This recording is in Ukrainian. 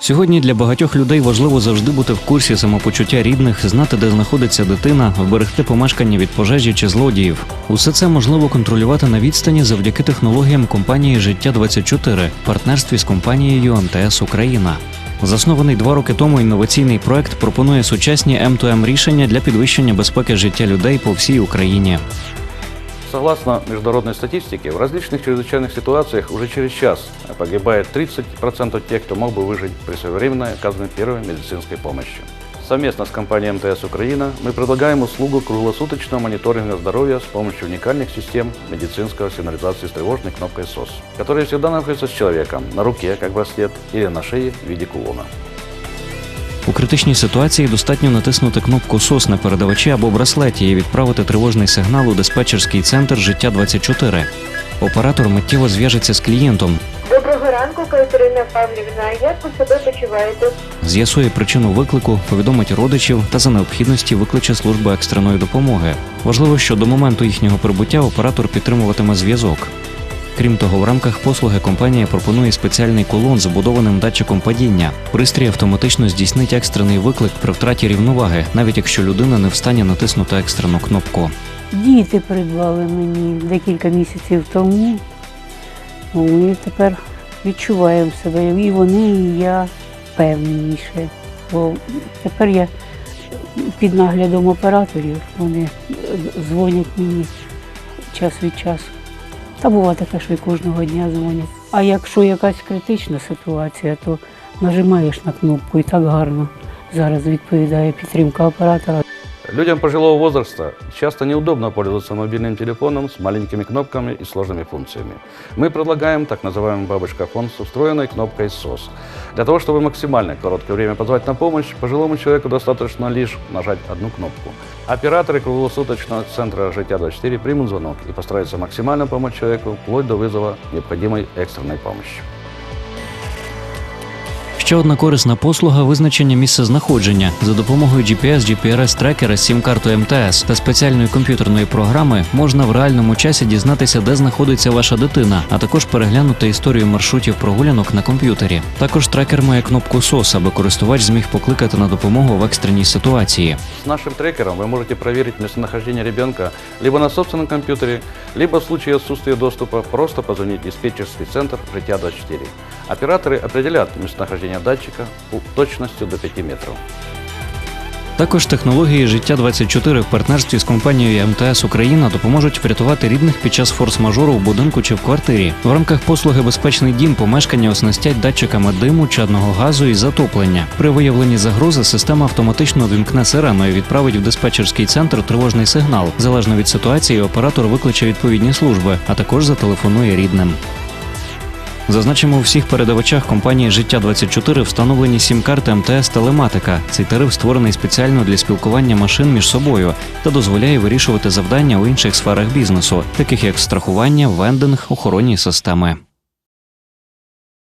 Сьогодні для багатьох людей важливо завжди бути в курсі самопочуття рідних, знати, де знаходиться дитина, вберегти помешкання від пожежі чи злодіїв. Усе це можливо контролювати на відстані завдяки технологіям компанії Життя 24 в партнерстві з компанією МТС Україна. Заснований два роки тому інноваційний проект пропонує сучасні M2M рішення для підвищення безпеки життя людей по всій Україні. Согласно международной статистике, в различных чрезвычайных ситуациях уже через час погибает 30% тех, кто мог бы выжить при своевременной оказанной первой медицинской помощи. Совместно с компанией МТС Украина мы предлагаем услугу круглосуточного мониторинга здоровья с помощью уникальных систем медицинской сигнализации с тревожной кнопкой СОС, которая всегда находится с человеком на руке, как браслет, или на шее в виде кулона. У критичній ситуації достатньо натиснути кнопку СОС на передавачі або браслеті і відправити тривожний сигнал у диспетчерський центр Життя 24 Оператор миттєво зв'яжеться з клієнтом, Доброго ранку, Катерина Павлівна. Як ви себе почуваєте? з'ясує причину виклику, повідомить родичів та за необхідності викличе службу екстреної допомоги. Важливо, що до моменту їхнього прибуття оператор підтримуватиме зв'язок. Крім того, в рамках послуги компанія пропонує спеціальний колон з вбудованим датчиком падіння. Пристрій автоматично здійснить екстрений виклик при втраті рівноваги, навіть якщо людина не встане натиснути екстрену кнопку. Діти придбали мені декілька місяців тому. Ну, і тепер відчуваємо себе і вони, і я певніше. Бо тепер я під наглядом операторів, вони дзвонять мені час від часу. Та буває таке, що й кожного дня дзвонять. А якщо якась критична ситуація, то нажимаєш на кнопку і так гарно зараз відповідає підтримка оператора. Людям пожилого возраста часто неудобно пользоваться мобильным телефоном с маленькими кнопками и сложными функциями. Мы предлагаем так называемый бабушка фон с встроенной кнопкой SOS. Для того, чтобы максимально короткое время позвать на помощь, пожилому человеку достаточно лишь нажать одну кнопку. Операторы круглосуточного центра «Життя-24» примут звонок и постараются максимально помочь человеку вплоть до вызова необходимой экстренной помощи. Ще одна корисна послуга визначення місця знаходження за допомогою GPS, GPRS трекера з сім-картою МТС та спеціальної комп'ютерної програми можна в реальному часі дізнатися, де знаходиться ваша дитина, а також переглянути історію маршрутів прогулянок на комп'ютері. Також трекер має кнопку SOS, аби користувач зміг покликати на допомогу в екстреній ситуації. С нашим трекером вы можете проверить местонахождение ребенка либо на собственном компьютере, либо в случае отсутствия доступа просто позвонить в диспетчерский центр «Життя-24». Операторы определят местонахождение датчика точностью до 5 метров. Також технології життя 24 в партнерстві з компанією МТС Україна допоможуть врятувати рідних під час форс-мажору в будинку чи в квартирі. В рамках послуги Безпечний дім помешкання оснастять датчиками диму, чадного газу і затоплення. При виявленні загрози система автоматично вімкне сирену і відправить в диспетчерський центр тривожний сигнал. Залежно від ситуації, оператор викличе відповідні служби, а також зателефонує рідним. Зазначимо, у всіх передавачах компанії Життя 24 встановлені сім-карти МТС Телематика. Цей тариф створений спеціально для спілкування машин між собою та дозволяє вирішувати завдання у інших сферах бізнесу, таких як страхування, вендинг, охоронні системи.